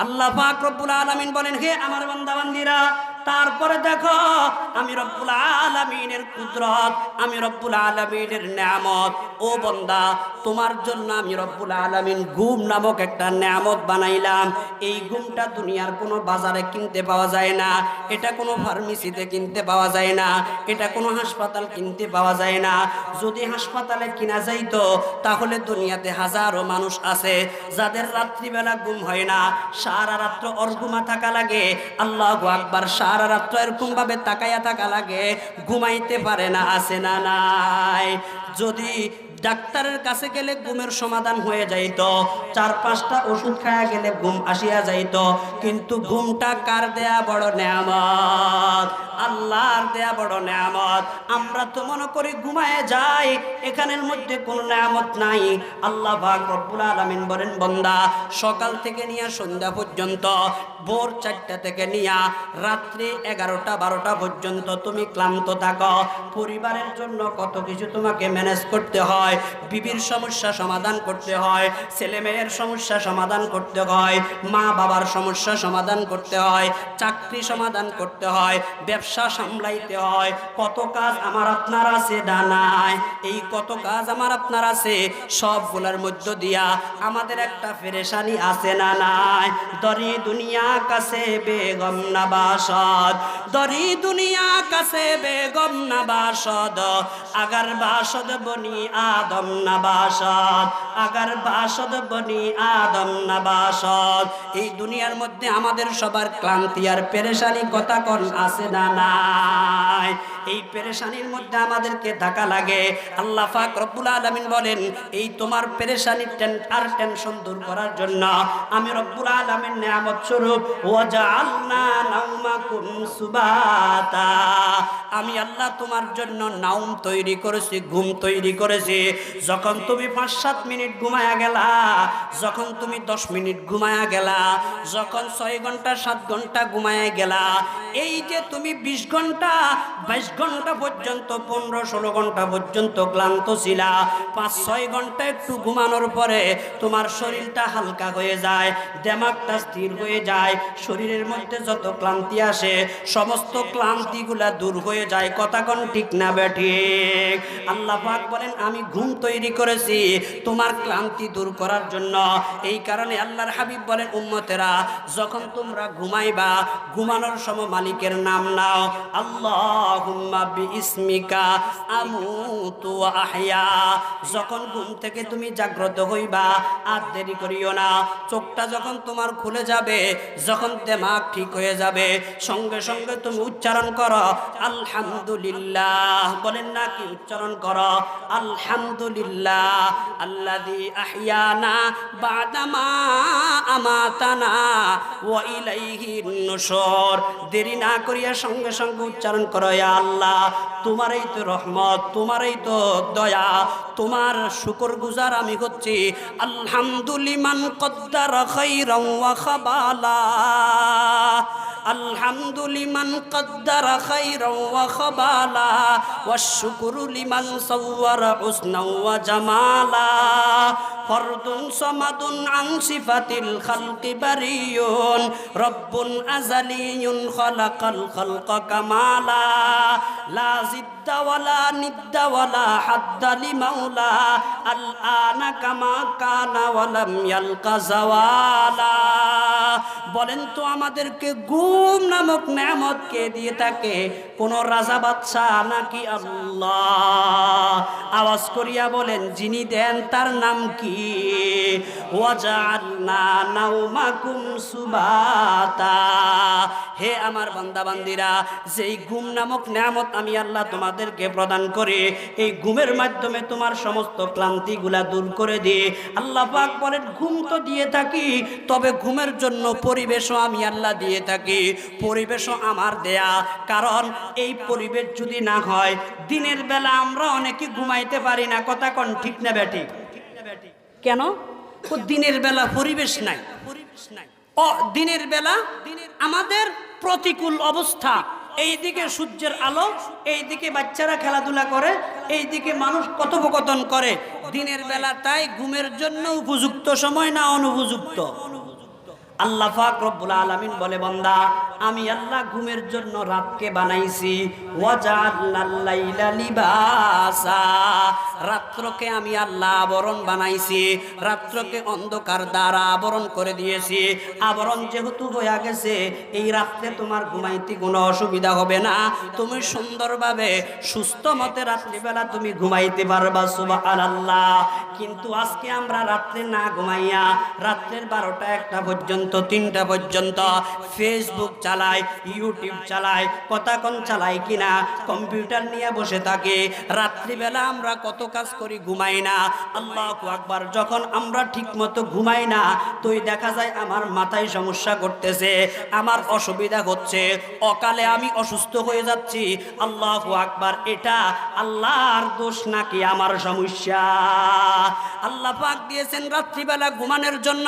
আল্লাহ পাক রব্বুল আলামিন বলেন হে আমার বান্দা বান্দিরা তারপরে দেখো, আমি রব্বুল আলামিনের কুদরত, আমি রব্বুল আলামিনের নিয়ামত। ও বন্দা, তোমার জন্য আমি রব্বুল আলামিন ঘুম নামক একটা নিয়ামত বানাইলাম। এই ঘুমটা দুনিয়ার কোনো বাজারে কিনতে পাওয়া যায় না, এটা কোনো ফার্মেসিতে কিনতে পাওয়া যায় না, এটা কোনো হাসপাতাল কিনতে পাওয়া যায় না। যদি হাসপাতালে কিনা যাইতো, তাহলে দুনিয়াতে হাজারো মানুষ আছে, যাদের রাত্রিবেলা ঘুম হয় না, সারা রাত্র অর্ঘুমা থাকা লাগে। আল্লাহ আকবার সারা রাত্র এরকম ভাবে তাকাইয়া থাকা লাগে ঘুমাইতে পারে না আসে না নাই। যদি ডাক্তারের কাছে গেলে ঘুমের সমাধান হয়ে যাইত। চার, পাঁচটা ওষুধ খায়া গেলে ঘুম আসিয়া যাইত। কিন্তু ঘুমটা কার দেয়া বড় নেয়ামত? আল্লাহর দেয়া বড় নেয়ামত। আমরা তো মনে করি ঘুমায় যাই, এখানের মধ্যে কোনো নেয়ামত নাই। আল্লাহ ভাগ রব্বুল আলামিন বলেন, বন্দা, সকাল থেকে নিয়ে সন্ধ্যা পর্যন্ত, ভোর চারটা থেকে নিয়ে রাত্রি এগারোটা, বারোটা পর্যন্ত তুমি ক্লান্ত থাকো। পরিবারের জন্য কত কিছু তোমাকে ম্যানেজ করতে হয়। বিবির সমস্যা সমাধান করতে হয়, ছেলে মেয়ের সমস্যা সমাধান করতে হয়, মা বাবার সমস্যা সমাধান করতে হয়, চাকরি সমাধান করতে হয়, ব্যবসা সামলাইতে হয়। কত কাজ আমার আপনার আছে ডানায় এই কত কাজ আমার আপনার আছে? সবগুলোর মধ্য দিয়া আমাদের একটা ফেরেশানি আছে না নাই? দরি দুনিয়া কাছে বেগম না বাসদ। দরি দুনিয়া কাছে বেগম না বাসদ। আগার বাসদ বনি আদম না বাসদ। আগার বাসদ বনি আদম না বাসদ। এই দুনিয়ার মধ্যে আমাদের সবার ক্লান্তি আর পেরেশানি কথা কন আছে না নাই? এই পেরেশানির মধ্যে আমাদেরকে ধাক্কা লাগে। আল্লাহ পাক রব্বুল আলামিন বলেন, এই তোমার পেরেশানির টেন আর টেনশন দূর করার জন্য আমি রব্বুল আলামিন নিয়ামত স্বরূপ, ওয়াজআলনা নাওমাকুম সুবাতা। আমি আল্লাহ তোমার জন্য নাউম তৈরি করেছি, ঘুম তৈরি করেছি। যখন তুমি পাঁচ সাত মিনিট ঘুমায়া গেলা, যখন তুমি দশ মিনিট ঘুমায়া গেলা, যখন ছয় ঘণ্টা, সাত ঘণ্টা ঘুমায়া গেলা, এই যে তুমি বিশ ঘণ্টা, বাইশ ঘণ্টা পর্যন্ত, পনেরো, ষোলো ঘণ্টা পর্যন্ত ক্লান্ত ছিলা, পাঁচ, ছয় ঘণ্টা একটু ঘুমানোর পরে তোমার শরীরটা হালকা হয়ে যায়, দেমাগটা স্থির হয়ে যায়, শরীরের মধ্যে যত ক্লান্তি আসে, সমস্ত ক্লান্তিগুলা দূর হয়ে যায়। কথা কোন ঠিক না বেঠিক আল্লাহ পাক বলেন, আমি ঘুম তৈরি করেছি, তোমার ক্লান্তি দূর করার জন্য। এই কারণে আল্লাহর হাবিব বলেন, উম্মতেরা, যখন তোমরা ঘুমাইবা, ঘুমানোর সময় মালিকের নাম নাও। আল্লাহুম্মা বিইসমিকা আমুতু ওয়া আহয়া। যখন ঘুম থেকে তুমি জাগ্রত হইবা, আর দেরি করিও না। চোখটা যখন তোমার খুলে যাবে, যখন দেমাগ ঠিক হয়ে যাবে, সঙ্গে সঙ্গে তুমি উচ্চারণ করো, আলহামদুলিল্লাহ। বলেন না কি উচ্চারণ করো? আলহামদুলিল্লাহ, আল্লাযী আহইয়ানা বাদামা আমাতানা ওয়া ইলাইহিন নুশুর। দেরি না করিয়া সঙ্গে সঙ্গে উচ্চারণ করো আল্লাহ, তোমারই তো রহমত, তোমারই তো দয়া, তোমার শুকর গুজার আমি হচ্ছি আলহামদুলিমান কদ্দার খাইরাও ওয়া খাবালা। الحمد لمن قدر خيرا وخبالا والشكر لمن صور حسنا وجمالا. فرد صمد عن صفة الخلق بري رب أزلي خلق الخلق كمالا. لا زد ولا ند ولا حد لمولى الآن كما كان ولم يلق زوالا. বলেন তো আমাদেরকে গুম নামক নেমত কে দিয়ে থাকে? কোন রাজা বাদশাহ নাকি আল্লাহ? আওয়াজ করিয়া বলেন, যিনি দেন তার নাম কি? হে আমার বান্দা বান্দিরা যেই ঘুম নামক নেয়ামত আমি আল্লাহ তোমাদেরকে প্রদান করে, এই ঘুমের মাধ্যমে তোমার সমস্ত ক্লান্তিগুলা দূর করে দিয়ে আল্লাহ পাক বলেন ঘুম তো দিয়ে থাকি, তবে ঘুমের জন্য পরিবেশও আমি আল্লাহ দিয়ে থাকি, পরিবেশও আমার দেয়া। কারণ এই পরিবেশ যদি না হয়, দিনের বেলা আমরা অনেকে ঘুমাইতে পারি না। কথা কোন ঠিক না ব্যাটি? কেন? ও দিনের বেলা পরিবেশ নাই। দিনের বেলা আমাদের প্রতিকূল অবস্থা। এইদিকে সূর্যের আলো, এইদিকে বাচ্চারা খেলাধুলা করে, এইদিকে মানুষ কথোপকথন করে। দিনের বেলা তাই ঘুমের জন্য উপযুক্ত, সময় না অনুপযুক্ত। আল্লাহ পাক রব্বুল আলমিন বলে বান্দা আমি আল্লাহ ঘুমের জন্য রাতকে বানাইছি। রাত্রকে আমি আল্লাহ আবরণ বানাইছি। রাত্রকে অন্ধকার দ্বারা আবরণ করে দিয়েছি। আবরণ যেহেতু হয়ে গেছে, এই রাত্রে তোমার ঘুমাইতে কোনো অসুবিধা হবে না। তুমি সুন্দরভাবে, সুস্থ মতে রাত্রিবেলা তুমি ঘুমাইতে পারবা, সুবহানাল্লাহ। কিন্তু আজকে আমরা রাত্রে না ঘুমাইয়া, রাত্রের বারোটা একটা পর্যন্ত, তিনটা পর্যন্ত ফেসবুক চালাই ইউটিউব চালাই কথাক্ষণ চালাই কিনা, কম্পিউটার নিয়ে বসে থাকে। রাত্রিবেলা আমরা কত কাজ করি, ঘুমাই না। আল্লাহ আকবার, যখন আমরা ঠিক মতো ঘুমাই না, তুই দেখা যায় আমার মাথায় সমস্যা করতেছে, আমার অসুবিধা হচ্ছে, অকালে আমি অসুস্থ হয়ে যাচ্ছি। আল্লাহ আকবার, এটা আল্লাহর দোষ নাকি আমার সমস্যা? আল্লাহ পাক দিয়েছেন রাত্রিবেলা ঘুমানোর জন্য,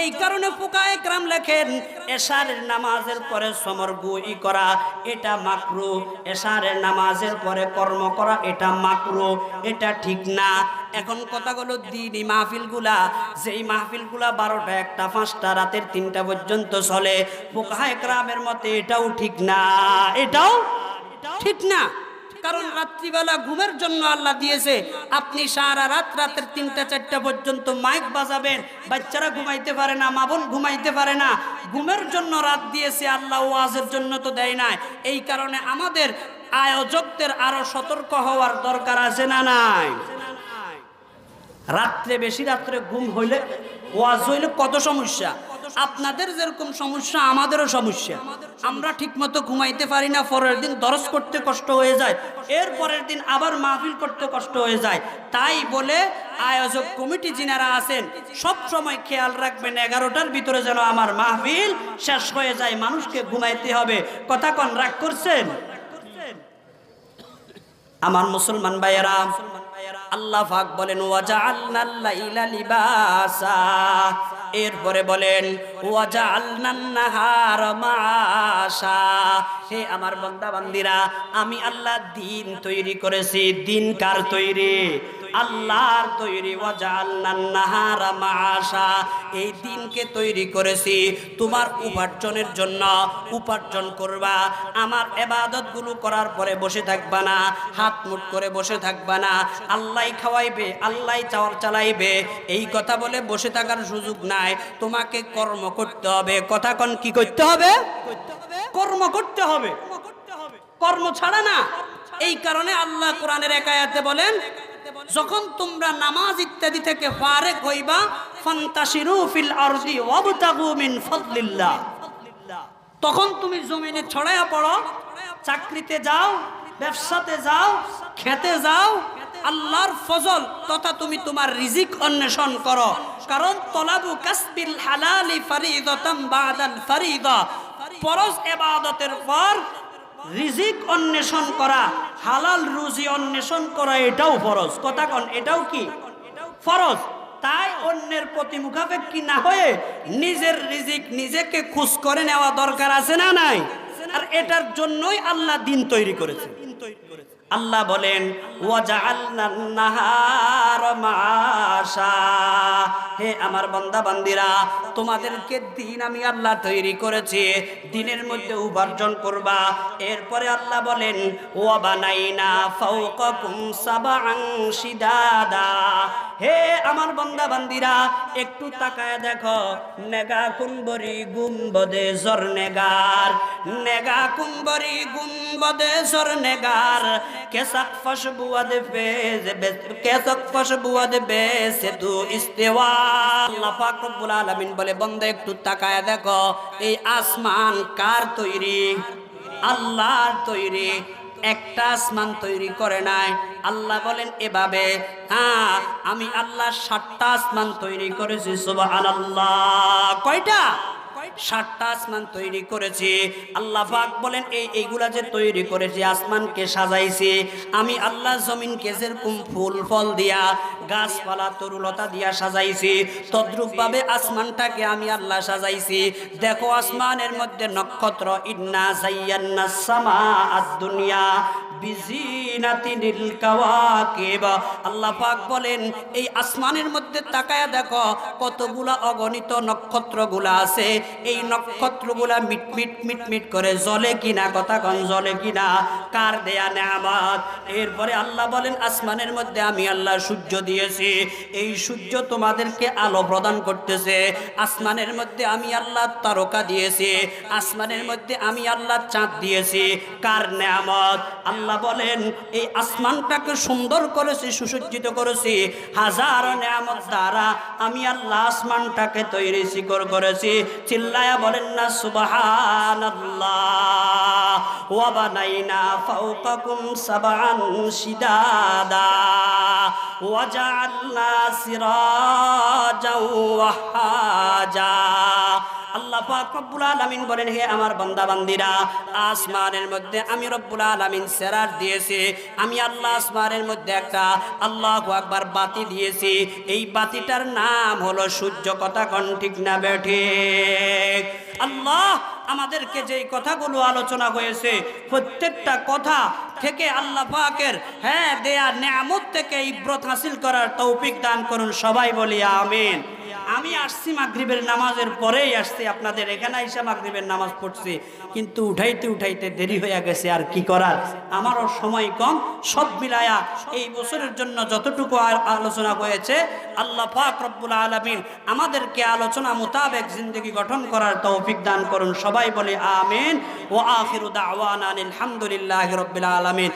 এই কারণে পোকায় গ্রাম লেখেন, এশারের নামাজের পরে সমর বই করা, এটা মাকরু। এশারের নামাজের পরে কর্ম করা, এটা মাকরু। এটা ঠিক না। এখন কথাগুলো দিনই মাহফিলগুলা। যেই মাহফিলগুলা বারোটা একটা, পাঁচটা, রাতের তিনটা পর্যন্ত চলে। বোকা গ্রামের মতে এটাও ঠিক না। এটাও ঠিক না। কারণ রাত্রিবেলা ঘুমের জন্য আল্লাহ দিয়েছে। আপনি সারা রাত রাতের তিনটা, চারটা পর্যন্ত মাইক বাজাবেন। বাচ্চারা ঘুমাইতে পারে না মাবন ঘুমাইতে পারে না। ঘুমের জন্য রাত দিয়েছে, আল্লাহ ওয়াজের জন্য তো দেয় না এই কারণে আমাদের আয়োজকদের আরও সতর্ক হওয়ার দরকার আছে না নাই? রাত্রে, বেশি রাত্রে ঘুম হইলে, ওয়াজ হইলে কত সমস্যা? আপনাদের যেরকম সমস্যা আমাদেরও সমস্যা। আমরা ঠিকমতো ঘুমাইতে পারি না পরের দিন দরজ করতে কষ্ট হয়ে যায়। এর পরের দিন আবার মাহফিল করতে কষ্ট হয়ে যায়। তাই বলে আয়োজক কমিটি যিনারা আছেন সব সময় খেয়াল রাখবেন এগারোটার ভিতরে যেন আমার মাহফিল শেষ হয়ে যায় মানুষকে ঘুমাইতে হবে। কথা কন রাগ করছেন? আমার মুসলমান ভাইয়েরা আল্লাহ বলেন ওয়াজআলনাল লাইলা লিবাসা। এরপরে বলেন মাআশা। হে আমার বন্দাবান্দিরা আমি আল্লাহ দিন তৈরি করেছি। দিন কার তৈরি? আল্লাহর তৈরি নাহারা মাআশা। এই দিনকে তৈরি করেছি তোমার উপার্জনের জন্য, উপার্জন করবা। আমার এবাদতগুলো করার পরে বসে থাকবা না, হাত মুট করে বসে থাকবা না। আল্লাহ খাওয়াইবে আল্লাহ চাওয়ার চালাইবে। এই কথা বলে বসে থাকার সুযোগ নাই। তোমাকে কর্ম করতে হবে। কথা কন, কি করতে হবে? কর্ম করতে হবে। কর্ম ছাড়া না। এই কারণে আল্লাহ কোরআনের একায়াতে বলেন যখন তোমরা নামাজ ইত্যাদি থেকে ফারেক হইবা, ফান্তাশিরু ফিল আরদি ওয়াবতাগু মিন ফাদলিল্লাহ। তখন তুমি জমিনে ছড়াইয়া পড়ো, চাকরিতে যাও, ব্যবসাতে যাও, খেতে যাও, আল্লাহর ফজল তথা তুমি তোমার রিজিক অন্বেষণ করো। কারণ তলাবু কাসবিল হালালি ফারিদাতাম বাদাল ফারিদা। ফরজ ইবাদতের পর রিজিক অন্বেষণ করা। হালাল রুজি অন্বেষণ করা এটাও ফরজ। কথা কন, এটাও কি? ফরজ। তাই অন্যের প্রতি মুখাপেক্ষী না হয়ে নিজের রিজিক নিজেকে খুশ করে নেওয়া দরকার আছে না নাই? আর এটার জন্যই আল্লাহ দিন তৈরি করেছে। দিন তৈরি ওয়াজআলনান নাহার বলেন হে আমার বন্দা বান্দিরা তোমাদেরকে দিন আমি আল্লাহ তৈরি করেছি, দিনের মধ্যে উপার্জন করবা। এরপরে আল্লাহ বলেন, ওয়া বানাইনা ফাউকুম সাবাং শিদাদা। হে আমার বান্দা বান্দিরা একটু তাকায় দেখো, নেগা কুম্বরি গুম্বদে জর নেগার, নেগা কুম্বরি গুম্বদে জর নেগার কেসাক ফস বুয়াদ বেজ কেসাক ফস বুয়াদ বেজ তু ইস্তেওয়া। আল্লাহ পাক রব্বুল আলামিন বলে, বন্দে একটু তাকায় দেখো, এই আসমান কার তৈরি? আল্লাহর তৈরি। একটা আসমান তৈরি করে নাই। আল্লাহ বলেন, এভাবে? হ্যাঁ আমি আল্লাহ সাতটা আসমান তৈরি করেছি, সুবহানাল্লাহ। কয়টা? সাতটা আসমান তৈরি করেছি। আল্লাহ পাক বলেন, এই, এইগুলা যে তৈরি করেছি, আসমানকে সাজাইছি। আমি আল্লাহ জমিনকে যেরকম ফুল, ফল দিয়া গাছপালা, তরুলতা দিয়া সাজাইছি। তদ্রুপভাবে আসমানটাকে আমি আল্লাহ সাজাইছি। দেখো, আসমানের মধ্যে নক্ষত্র, ইন্না জাইয়ান্না সামা দুনিয়া আল্লাহ পাক বলেন, এই আসমানের মধ্যে তাকায়া দেখো, কতগুলা অগণিত নক্ষত্রগুলা আছে। এই নক্ষত্রগুলা মিট মিট মিট মিট করে জ্বলে কিনা কথা কন জ্বলে কিনা, কার দেয়া নেয়ামত? এরপরে আল্লাহ বলেন, আসমানের মধ্যে আমি আল্লাহ সূর্য দিয়েছি এই সূর্য তোমাদেরকে আলো প্রদান করতেছে। আসমানের মধ্যে আমি আল্লাহ তারকা দিয়েছি। আসমানের মধ্যে আমি আল্লাহ চাঁদ দিয়েছি। কার নেয়ামত? আল্লাহ বলেন, এই আসমানটাকে সুন্দর করেছি, সুসজ্জিত করেছি। হাজার নেয়ামত দ্বারা আমি আল্লাহ আসমানটাকে তৈরি শিকর করেছি। চিল্লায়া বলেন, না সুবাহান আল্লাহ ওয়াবানাইনা ফাওকাকুম সাবান শিদাদা। ওয়াজআলনা সিরাজাও ওয়াহাজা। আল্লাহ পাক রব্বুল আলামিন বলেন, হে আমার বান্দা বান্দিরা আসমানের মধ্যে আমি রব্বুল আলামিন সেরার দিয়েছি। আমি আল্লাহ আসমানের মধ্যে একটা আল্লাহু আকবার বাতি দিয়েছি। এই বাতিটার নাম হলো সূর্য কথা কন ঠিক না বেঠিক আল্লাহ আমাদেরকে যেই কথাগুলো আলোচনা হয়েছে, প্রত্যেকটা কথা থেকে আল্লাহ পাকের হ্যাঁ দেয়া নেয়ামত থেকে ইব্রত হাসিল করার তৌফিক দান করুন, সবাই বলি আমিন। আমি আসছি মাগরিবের নামাজের পরেই আসছি, আপনাদের এখানে আইসা মাগরিবের নামাজ পড়ছি। কিন্তু উঠাইতে উঠাইতে দেরি হয়ে গেছে, আর কি করার? আমারও সময় কম, সব মিলায়া এই বছরের জন্য যতটুকু আলোচনা হয়েছে, আল্লাহ পাক রব্বুল আলমিন আমাদেরকে আলোচনা মোতাবেক জিন্দগি গঠন করার তৌফিক দান করুন। সবাই বলে আমিন ও আখিরু দাওয়ানা আলহামদুলিল্লাহ রব্বিল আলমিন।